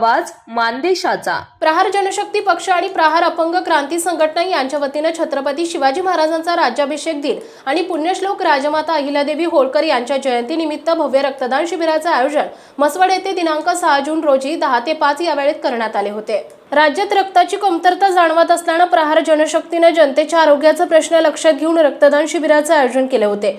आवाज मानदेशाचा. प्रहार जनशक्ती पक्ष आणि प्रहार अपंग क्रांती संघटना यांच्या वतीनं छत्रपती शिवाजी महाराजांचा राज्याभिषेक दिन आणि पुण्यश्लोक राजमाता अहिल्यादेवी होळकर यांच्या जयंतीनिमित्त भव्य रक्तदान शिबिराचं आयोजन मसवड येथे दिनांक सहा जून रोजी दहा ते पाच या वेळेत करण्यात आले होते. राज्यात रक्ताची कमतरता जाणवत असल्यानं प्रहार जनशक्तीनं जनतेच्या आरोग्याचा प्रश्न लक्षात घेऊन रक्तदान शिबिराचं आयोजन केले होते.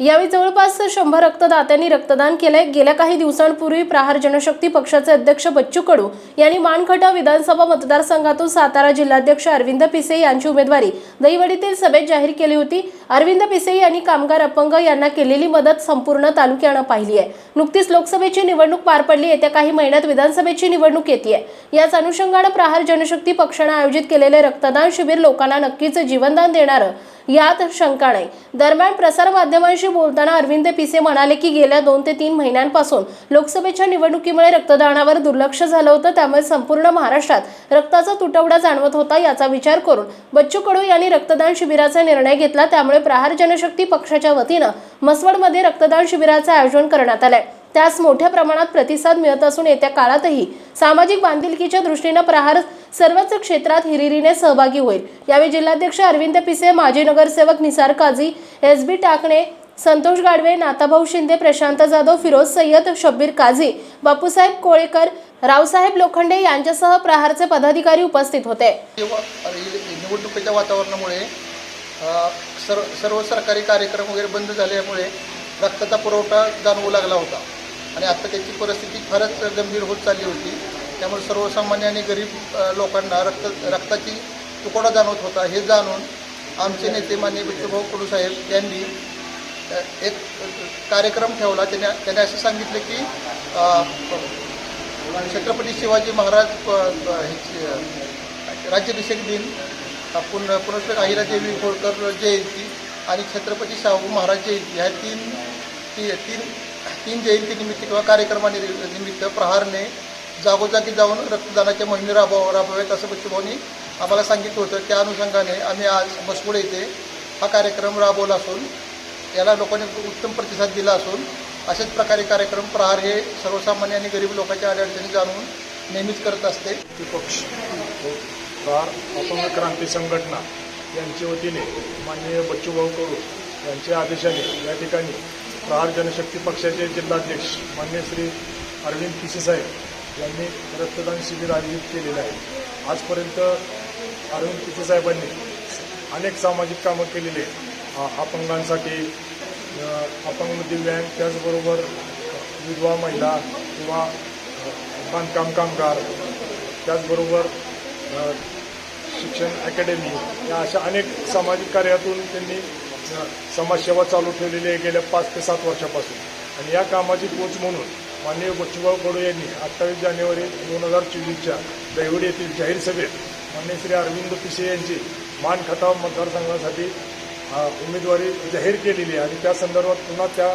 यावेळी जवळपास शंभर रक्तदात्यांनी रक्तदान केलंय. गेल्या काही दिवसांपूर्वी प्रहार जनशक्ती पक्षाचे अध्यक्ष बच्चू कडू यांनी मानखटा विधानसभा मतदारसंघातून सातारा जिल्हाध्यक्ष अरविंद पिसे यांची उमेदवारी दहिवडीतील सभेत जाहीर केली होती. अरविंद पिसे यांनी कामगार अपंग यांना केलेली मदत संपूर्ण तालुक्यानं पाहिली आहे. नुकतीच लोकसभेची निवडणूक पार पडली. येत्या काही महिन्यात विधानसभेची निवडणूक येते याच अनुषंगानं प्रहार जनशक्ती पक्षानं आयोजित केलेले रक्तदान शिबिर लोकांना नक्कीच जीवनदान देणारं यात शंका नाही. दरम्यान प्रसार माध्यमांशी बोलताना अरविंद पिसे म्हणाले की गेल्या दोन ते तीन महिन्यांपासून लोकसभेच्या निवडणुकीमुळे रक्तदानावर दुर्लक्ष झालं होतं. त्यामुळे संपूर्ण महाराष्ट्रात रक्ताचा तुटवडा जाणवत होता याचा विचार करून बच्चू कडू यांनी रक्तदान शिबिराचा निर्णय घेतला. त्यामुळे प्रहार जनशक्ती पक्षाच्या वतीनं मसवडमध्ये रक्तदान शिबिराचं आयोजन करण्यात आलंय. त्यास मोठ्या प्रमाणात प्रतिसाद मिळत असून येत्या काळातही सामाजिक बांधिलकीच्या दृष्टीनं प्रहार सर्वच क्षेत्रात हिरिरीने सहभागी होईल. यावेळी जिल्हाध्यक्ष अरविंद पिसे माजी नगरसेवक निसार काझी एस बी टाकणे संतोष गाडवे नाताभाऊ शिंदे प्रशांत जाधव फिरोज सय्यद शब्बीर काझी बापूसाहेब कोळेकर रावसाहेब लोखंडे यांच्यासह प्रहारचे पदाधिकारी उपस्थित होते. किंवा निवडणुकीच्या वातावरणामुळे सर्व सर्व सरकारी कार्यक्रम वगैरे बंद झाल्यामुळे रक्ताचा पुरवठा जाणवू लागला होता. आणि आता त्याची परिस्थिती फारच गंभीर होत चालली होती. त्यामुळे सर्वसामान्य आणि गरीब लोकांना रक्त रक्ताची तुकडा जाणवत होता. हे जाणून आमचे नेते मान्य विठ्ठलभाऊ कडू साहेब यांनी एक कार्यक्रम ठेवला. त्याने त्याने असं सांगितलं की छत्रपती शिवाजी महाराज प- ह्याची, राज्याभिषेक दिन पुन पुनश्वर अहिरादेवी होळकर जयंती आणि छत्रपती शाहू महाराज जयंती ह्या तीन ती तीन तीन जयंतीनिमित्त किंवा कार्यक्रमानिमित्त प्रहारने जागोजागी जाऊन रक्तदानाच्या मोहिमे राबवा राबवाव्यात असं बच्चूभाऊनी आम्हाला सांगितलं होतं. त्या अनुषंगाने आम्ही आज मसवड येथे हा कार्यक्रम राबवला असून याला लोकांनी उत्तम प्रतिसाद दिला असून अशाच प्रकारे कार्यक्रम प्रहार हे सर्वसामान्य आणि गरीब लोकांच्या अडचणी जाणून नेहमीच करत असते. विपक्ष पक्ष प्रहार अपंग क्रांती संघटना यांच्या वतीने माननीय बच्चूभाऊ कडू यांच्या आदेशाने या ठिकाणी प्रहार जनशक्ती पक्षाचे जिल्हाध्यक्ष मान्य श्री अरविंद पिसे साहेब यांनी रक्तदान शिबिर आयोजित केलेलं आहे आजपर्यंत अरविंद पिसे साहेबांनी अनेक सामाजिक कामं केलेले आहेत. अपंगांसाठी अपंग दिव्यांग त्याचबरोबर विधवा महिला किंवा बांधकाम कामगार त्याचबरोबर शिक्षण अकॅडमी या अशा अनेक सामाजिक कार्यातून त्यांनी समाजसेवा चालू ठेवलेली आहे गेल्या पाच ते सात वर्षापासून आणि या कामाची पोच म्हणून माननीय बच्चूभाऊ कडू यांनी अठ्ठावीस जानेवारी दोन हजार चोवीसच्या दैवडी येथील जाहीर सभेत मान्य श्री अरविंद पिसे यांची मान खटाव मतदारसंघासाठी उमेदवारी जाहीर केलेली आहे. आणि त्या संदर्भात पुन्हा त्या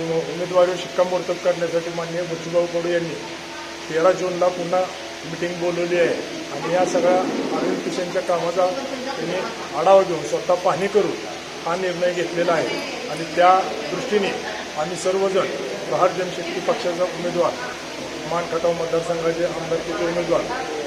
उमेदवारीवर शिक्कामोर्तब करण्यासाठी माननीय बच्चूभाऊ कडू यांनी तेरा जूनला पुन्हा मिटिंग बोलवली आहे. आणि या सगळ्या अरविंद पिसेंच्या कामाचा त्यांनी आढावा घेऊन स्वतः पाहणी करून हा निर्णय घेतलेला आहे. आणि त्या दृष्टीने आम्ही सर्वजण प्रहार जनशक्ती पक्षाचा उमेदवार मान खटाव मतदारसंघाचे आमदारकीचे उमेदवार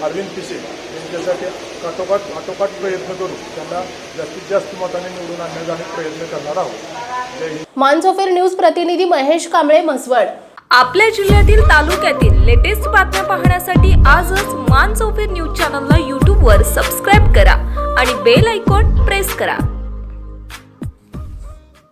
अरविंद पिसे यांच्यासाठी काटोकाट आटोकाट प्रयत्न करू. त्यांना जास्तीत जास्त मताने निवडून आणण्याचा आम्ही प्रयत्न करणार आहोत. मानसोफेर न्यूज प्रतिनिधी महेश कांबळे म्हसवड. आपल्या जिल्ह्यातील तालुक्यातील लेटेस्ट बातम्या पाहण्यासाठी आजच मान चौफेर न्यूज चॅनलला यूट्यूबवर सबस्क्राईब करा आणि बेल आयकॉन प्रेस करा.